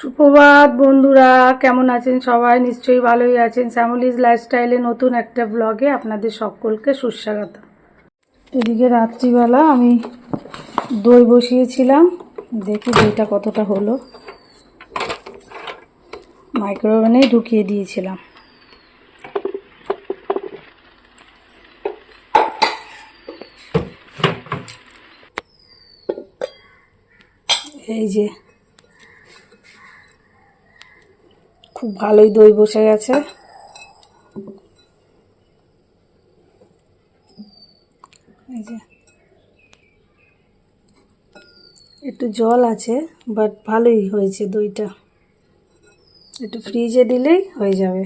সুপ্রভাত, বন্ধুরা। কেমন আছেন সবাই? নিশ্চয়ই ভালোই আছেন। শ্যামলিজ লাইফস্টাইলে নতুন একটা ব্লগে আপনাদের সকলকে সুস্বাগত। এদিকে রাত্রিবেলা আমি দই বসিয়েছিলাম। দেখি দইটা কতটা হলো। মাইক্রোওভেনেই ঢুকিয়ে দিয়েছিলাম। এই যে খুব ভালোই দই বসে গেছে। একটু জল আছে বাট ভালোই হয়েছে দইটা। একটু ফ্রিজে দিলেই হয়ে যাবে।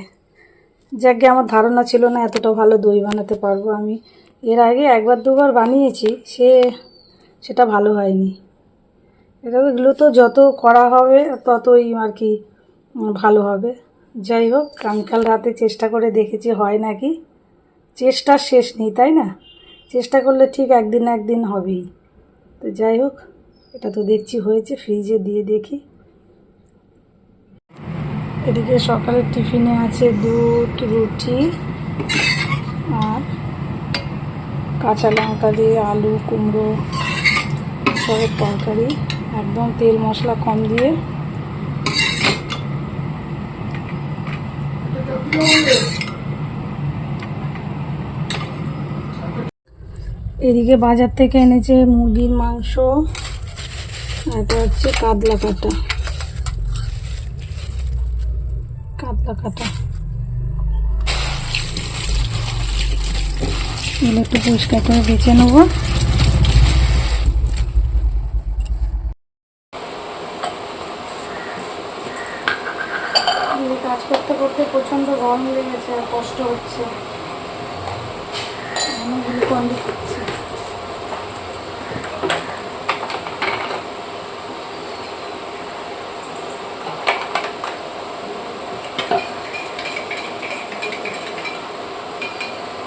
যাকে আমার ধারণা ছিল না এতটা ভালো দই বানাতে পারব আমি। এর আগে একবার দুবার বানিয়েছি, সে, সেটা ভালো হয়নি। এগুলো তো যত করা হবে, ততই আর কি ভালো হবে। যাই হোক কাল রাতে চেষ্টা করে দেখেছি, হয় নাকি? চেষ্টার শেষ নেই, তাই না? চেষ্টা করলে ঠিক একদিন একদিন হবেই। তো যাই হোক, এটা তো দেখছি হয়েছে, ফ্রিজে দিয়ে দেখি। এদিকে সকালের টিফিনে আছে দুধ, রুটি আর কাঁচা লঙ্কা দিয়ে আলু, কুমড়ো সবের তরকারি। একদম তেল মশলা কম দিয়ে এদিকে বাজার থেকে এনেছে মুরগির মাংস, এটা হচ্ছে কাতলা কাটা। কাতলা কাটা। এগুলো একটু পরিষ্কার করে বেছে নেব এই কাজ করতে প্রচণ্ড গরম লেগেছে আর কষ্ট হচ্ছে।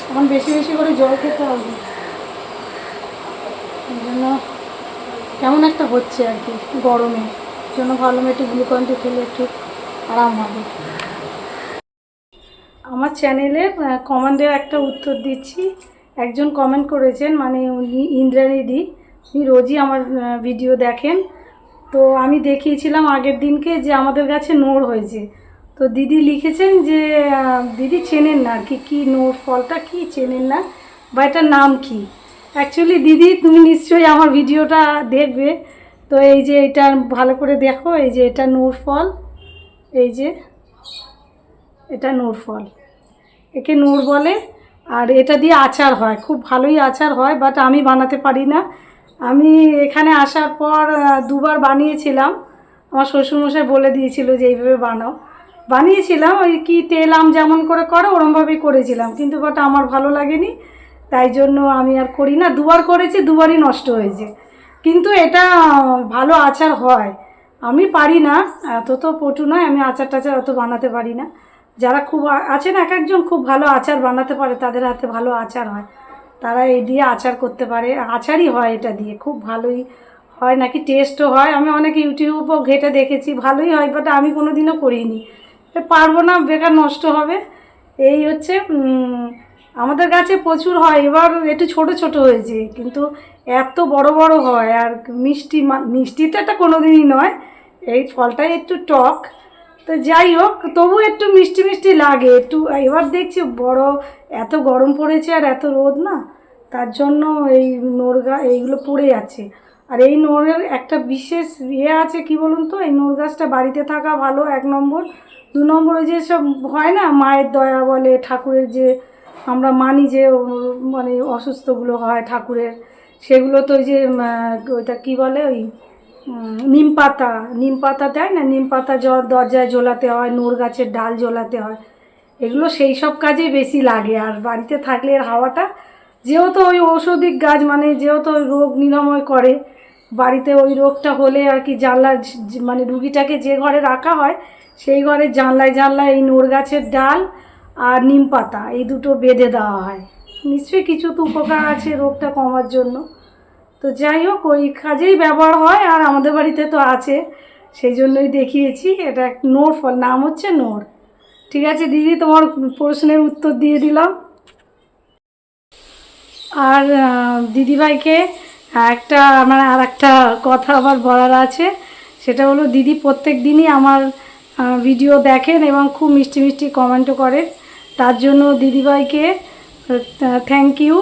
এখন বেশি বেশি করে জল খেতে হবে। জন্য কেমন একটা হচ্ছে আর কি গরমে। জন্য ভাবলাম একটু গ্লুকনটি খেলে একটু আরাম হবে। আমার চ্যানেলে কমেন্টের একটা উত্তর দিচ্ছি। একজন কমেন্ট করেছেন মানে উনি ইন্দ্রাণীদি। উনি রোজই আমার ভিডিও দেখেন। তো আমি দেখিয়েছিলাম আগের দিনকে যে আমাদের কাছে নোর হয়েছে। তো দিদি লিখেছেন যে দিদি চেনেন না আর কি, কী নোড় ফলটা কি চেনেন না, বা এটার নাম কি? অ্যাকচুয়ালি দিদি, তুমি নিশ্চয়ই আমার ভিডিওটা দেখবে। তো এই যে এটা ভালো করে দেখো, এই যে এটা নূর ফল, এই যে এটা নূর ফল। একে নূর বলে। আর এটা দিয়ে আচার হয়। খুব ভালোই আচার হয় বাট আমি বানাতে পারি না। আমি এখানে আসার পর দুবার বানিয়েছিলাম। আমার শ্বশুরমশাই বলে দিয়েছিল যে এইভাবে বানাও। বানিয়েছিলাম, ওই কি তেল আম যেমন করে করো, ওরমভাবেই করেছিলাম। কিন্তু বাট আমার ভালো লাগেনি। তাই জন্য আমি আর করি না। দুবার করেছি, দুবারই নষ্ট হয়েছে। কিন্তু এটা ভালো আচার হয়। আমি পারি না। এত তো পটু নয়, আমি আচার টাচার অত বানাতে পারি না। যারা খুব আছেন এক একজন খুব ভালো আচার বানাতে পারে, তাদের হাতে ভালো আচার হয়। তারা এই দিয়ে আচার করতে পারে, আচারই হয় এটা দিয়ে, খুব ভালোই হয় নাকি টেস্টও হয়। আমি অনেক ইউটিউবও ঘেটে দেখেছি, ভালোই হয় বাট আমি কোনো দিনও করিনি পারব না, বেকার নষ্ট হবে। এই হচ্ছে আমাদের গাছে প্রচুর হয়, এবার একটু ছোট ছোট হয়েছে, কিন্তু এত বড় বড় হয়, আর মিষ্টি মিষ্টি তো এটা কোনো দিনই নয়, এই ফলটাই একটু টক। তো যাই হোক তবু একটু মিষ্টি মিষ্টি লাগে। একটু, এবার দেখছি বড়, এত গরম পড়েছে আর এত রোদ না, তার জন্য এই নোর গা এইগুলো পড়ে যাচ্ছে আর এই নোরের একটা বিশেষ ইয়ে আছে, কি বলুন তো? এই নোর গাছটা বাড়িতে থাকা ভালো, এক নম্বর। দু নম্বর ওই যে সব হয় না, মায়ের দয়া বলে, ঠাকুরের যে আমরা মানি যে মানে অসুস্থগুলো হয় ঠাকুরের, সেগুলো তো ওই যে ওইটা কী বলে ওই নিম পাতা। নিম পাতা দেয় না? নিম পাতা দরজায় ঝোলাতে হয়, নোর গাছের ডাল জ্বলাতে হয়। এগুলো সেই সব কাজেই বেশি লাগে। আর বাড়িতে থাকলে এর হাওয়াটা যেহেতু ওই ঔষধিক গাছ মানে যেহেতু ওই রোগ নিরাময় করে, বাড়িতে ওই রোগটা হলে আর কি জানলা মানে রুগীটাকে যে ঘরে রাখা হয়, সেই ঘরে জানলায় জানলায় এই নোর গাছের ডাল আর নিম পাতা, এই দুটো বেঁধে দেওয়া হয়। নিশ্চয়ই কিছু তো উপকার আছে রোগটা কমার জন্য। তো যাই হোক, ওই কাজেই ব্যবহার হয় আর আমাদের বাড়িতে তো আছে। সেই জন্যই দেখিয়েছি, এটা এক নোর ফল, নাম হচ্ছে নোর। ঠিক আছে দিদি, তোমার প্রশ্নের উত্তর দিয়ে দিলাম। আর দিদিভাইকে একটা আমার আর একটা কথা আবার বলার আছে। সেটা হলো, দিদি প্রত্যেক দিনই আমার ভিডিও দেখেন এবং খুব মিষ্টি মিষ্টি কমেন্টও করেন। তার জন্য দিদিভাইকে থ্যাংক ইউ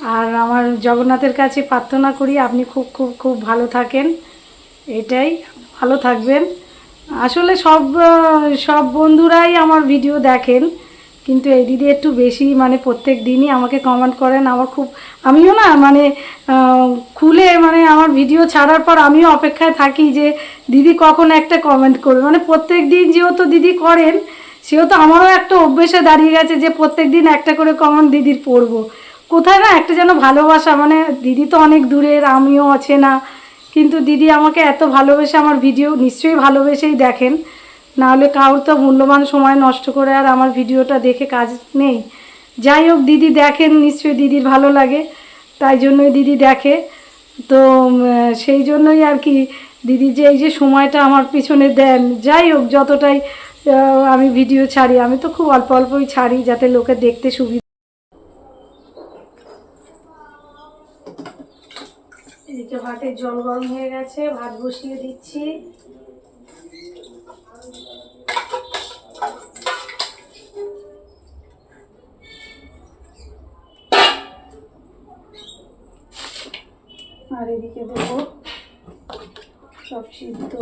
আর আমার জগন্নাথের কাছে প্রার্থনা করি আপনি খুব খুব খুব ভালো থাকেন। এটাই, ভালো থাকবেন। আসলে সব সব বন্ধুরাই আমার ভিডিও দেখেন, কিন্তু এই দিদি একটু বেশি মানে প্রত্যেক দিনই আমাকে কমেন্ট করেন। আমার খুব, আমিও না মানে খুলে মানে আমার ভিডিও ছাড়ার পর আমিও অপেক্ষায় থাকি যে দিদি কখন একটা কমেন্ট করবে। মানে প্রত্যেক দিন যেহেতু দিদি করেন, সেহেতু আমারও একটা অভ্যেসে দাঁড়িয়ে গেছে যে প্রত্যেক দিন একটা করে কমেন্ট দিদির পড়ব। কোথায় না একটা যেন ভালোবাসা মানে দিদি তো অনেক দূরের, আমিও আছে না কিন্তু দিদি আমাকে এত ভালোবেসে আমার ভিডিও নিশ্চয়ই ভালোবেসেই দেখেন। নাহলে কারোর তো মূল্যবান সময় নষ্ট করে আর আমার ভিডিওটা দেখে কাজ নেই। যাই হোক, দিদি দেখেন, নিশ্চয়ই দিদির ভালো লাগে, তাই জন্যই দিদি দেখে। তো সেই জন্যই আর কি দিদি যে এই যে সময়টা আমার পিছনে দেন। যাই হোক, যতটাই আমি ভিডিও ছাড়ি, আমি তো খুব অল্প অল্পই ছাড়ি, যাতে লোকে দেখতে সুবিধা এদিকে ভাতের জল গরম হয়ে গেছে ভাত বসিয়ে দিচ্ছি। আর এদিকে দেবো সব সিদ্ধ।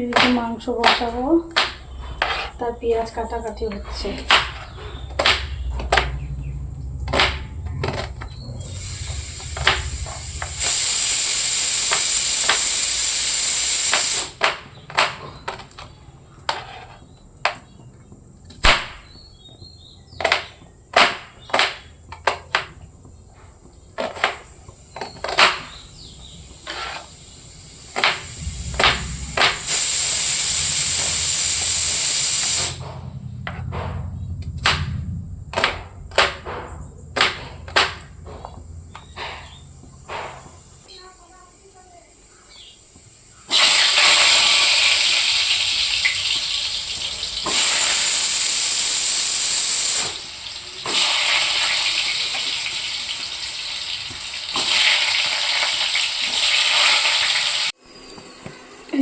এদিকে মাংস বসাবো তার পেঁয়াজ কাটাকাটি হচ্ছে।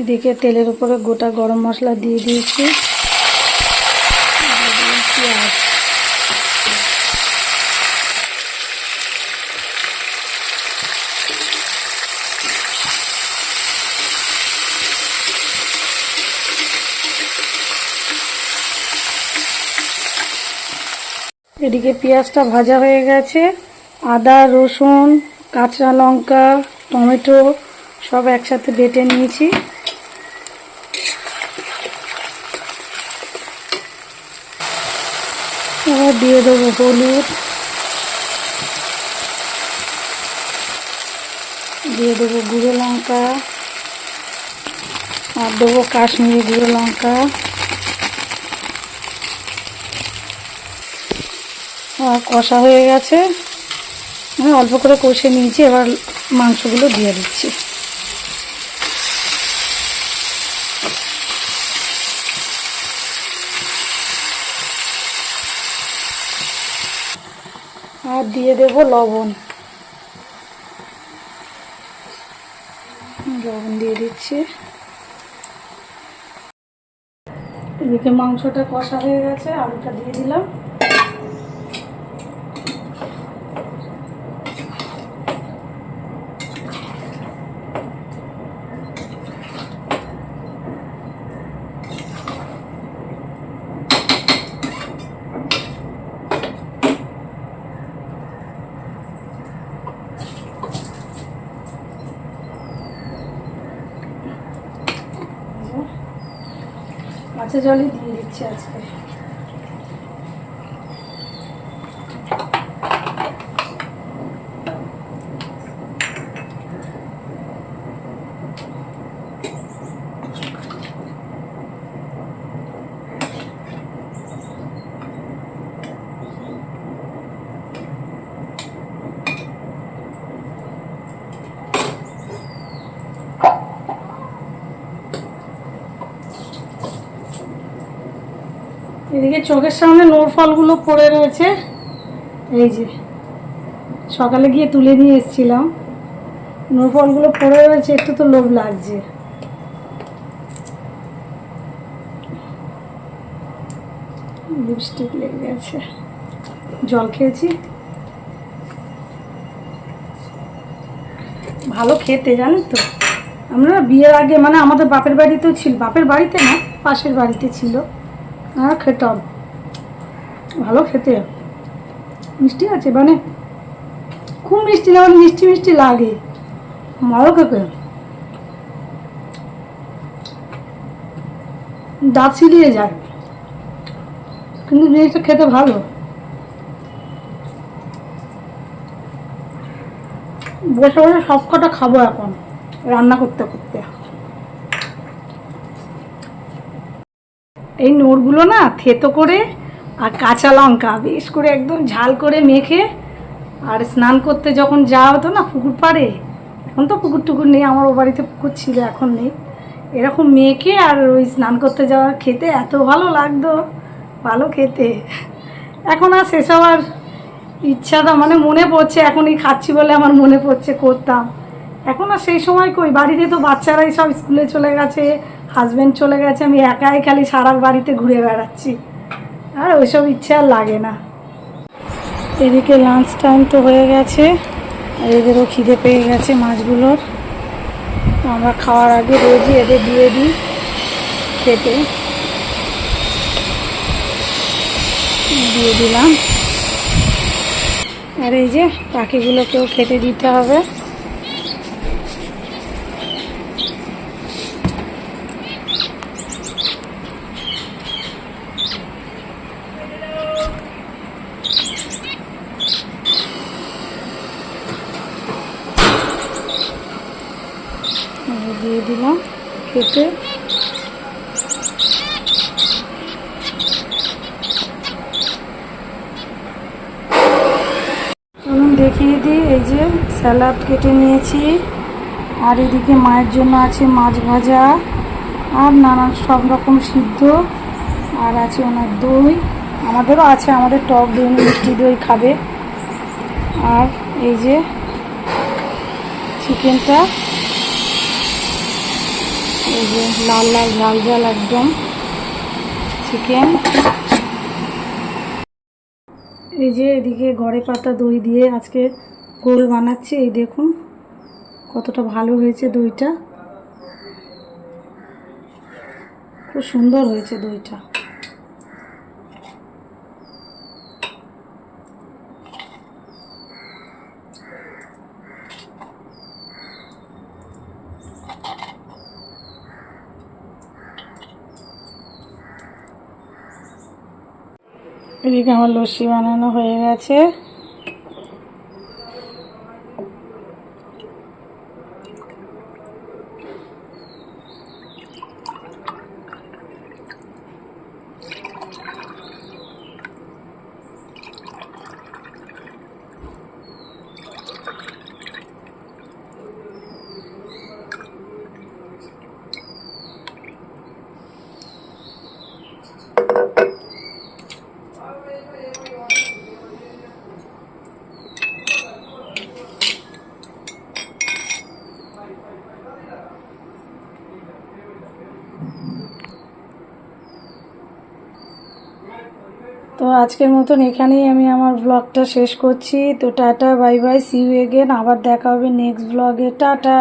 এদিকে তেলের উপরে গোটা গরম মশলা দিয়ে দিয়েছি। এদিকে পেঁয়াজটা ভাজা হয়ে গেছে। আদা, রসুন, কাঁচা লঙ্কা, টমেটো সব একসাথে বেটে নিয়েছি এবার দিয়ে দেবো হলুদ। দিয়ে দেবো গুঁড়ো লঙ্কা। আর দেবো কাশ্মীরি গুঁড়ো লঙ্কা। কষা হয়ে গেছে। আমি অল্প করে কষে নিয়েছি, এবার মাংসগুলো দিয়ে দিচ্ছি। দিয়ে দেব লবণ। লবণ দিয়ে দিচ্ছি। এদিকে মাংসটা কষা হয়ে গেছে আলুটা দিয়ে দিলাম। কাঁচা জলই দিয়ে দিচ্ছি আজকে। এদিকে চোখের সামনে নোর ফলগুলো পড়ে রয়েছে। এই যে, সকালে গিয়ে তুলে নিয়ে এসেছিলাম। নোর ফলগুলো পড়ে রয়েছে, একটু তো লোভ লাগছে। লিপস্টিক লেগে গেছে জল খেয়েছি। ভালো খেতে জানেন তো। আমরা বিয়ের আগে মানে আমাদের বাপের বাড়িতেও ছিল, বাপের বাড়িতে না, পাশের বাড়িতে ছিল। আর খেতাম। ভালো খেতে। মিষ্টি আছে মানে খুব মিষ্টি না মানে মিষ্টি মিষ্টি লাগে। ভালো খেতে দাঁত ছিলিয়ে যায়। কিন্তু জিনিসটা খেতে ভালো। বসে বসে সব কটা খাব এখন, রান্না করতে করতে। এই নোড়গুলো না থেতো করে আর কাঁচা লঙ্কা বেশ করে একদম ঝাল করে মেখে আর স্নান করতে যখন যাওয়া হতো না পুকুর পাড়ে, এখন তো পুকুর টুকুর নেই, আমার ও বাড়িতে পুকুর ছিল, এখন নেই। এরকম মেখে আর ওই স্নান করতে যাওয়া খেতে এত ভালো লাগতো, ভালো খেতে। এখন আর সেসব আর ইচ্ছাটা মানে মনে পড়ছে, এখনই খাচ্ছি বলে আমার মনে পড়ছে, করতাম। এখন আর সেই সময় কই, বাড়িতে তো বাচ্চারাই সব স্কুলে চলে গেছে হাজব্যান্ড চলে গেছে, আমি একাই খালি সারা বাড়িতে ঘুরে বেড়াচ্ছি। আর ওইসব ইচ্ছে আর লাগে না। এদিকে লাঞ্চ টাইম তো হয়ে গেছে এদেরও খিদে পেয়ে গেছে মাছগুলোর। আমরা খাওয়ার আগে রোজই এদের দিয়ে দিই খেতে। দিয়ে দিলাম। আর এই যে পাখিগুলোকেও খেতে দিতে হবে এই দিয়ে দিলাম খেতে চলুন দেখিয়ে দিই, এই যে স্যালাড কেটে নিয়েছি। আর এদিকে মায়ের জন্য আছে মাছ ভাজা আর নানান সব রকম সিদ্ধ। আর আছে ওনার দই। আমাদেরও আছে, আমাদের টক দই মিষ্টি দই খাবে। আর এই যে চিকেনটা, এই যে লাল লাল ঝাল ঝাল একদম। চিকেন। এই যে এদিকে ঘরে পাতা দই দিয়ে আজকে গোল বানাচ্ছি, এই দেখুন কতটা ভালো হয়েছে দইটা। খুব সুন্দর হয়েছে দইটা। এদিকে আমার লস্যি বানানো হয়ে গেছে। তো আজকের মতন এখানেই আমি আমার ব্লগটা শেষ করছি। তো tata bye bye see you again আবার দেখা হবে নেক্সট ব্লগে টাটা!